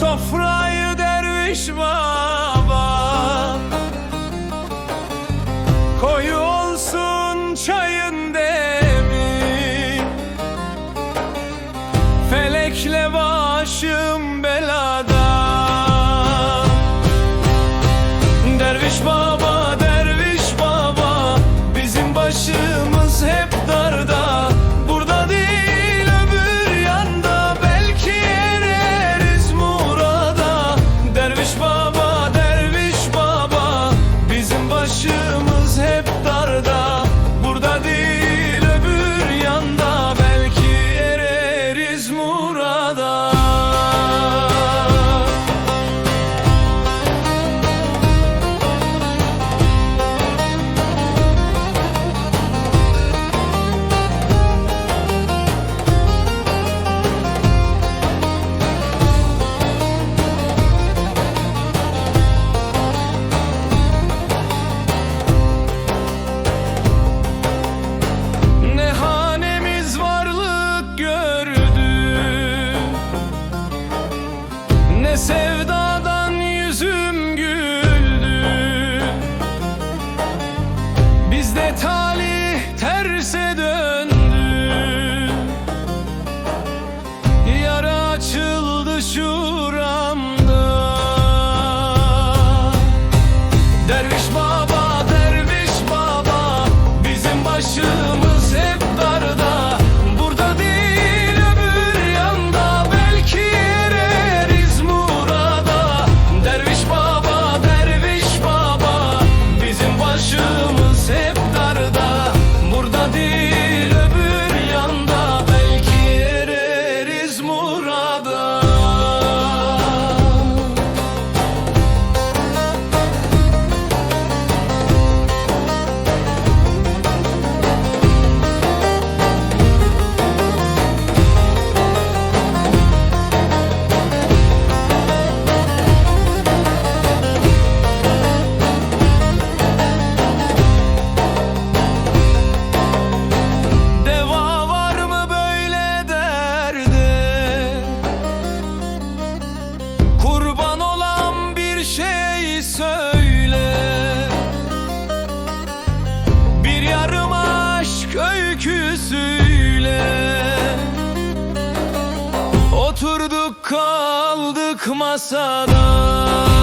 sofrayı derviş baba. Koyu olsun çayın demi. Felekle başım be sevda Oturduk kaldık masada.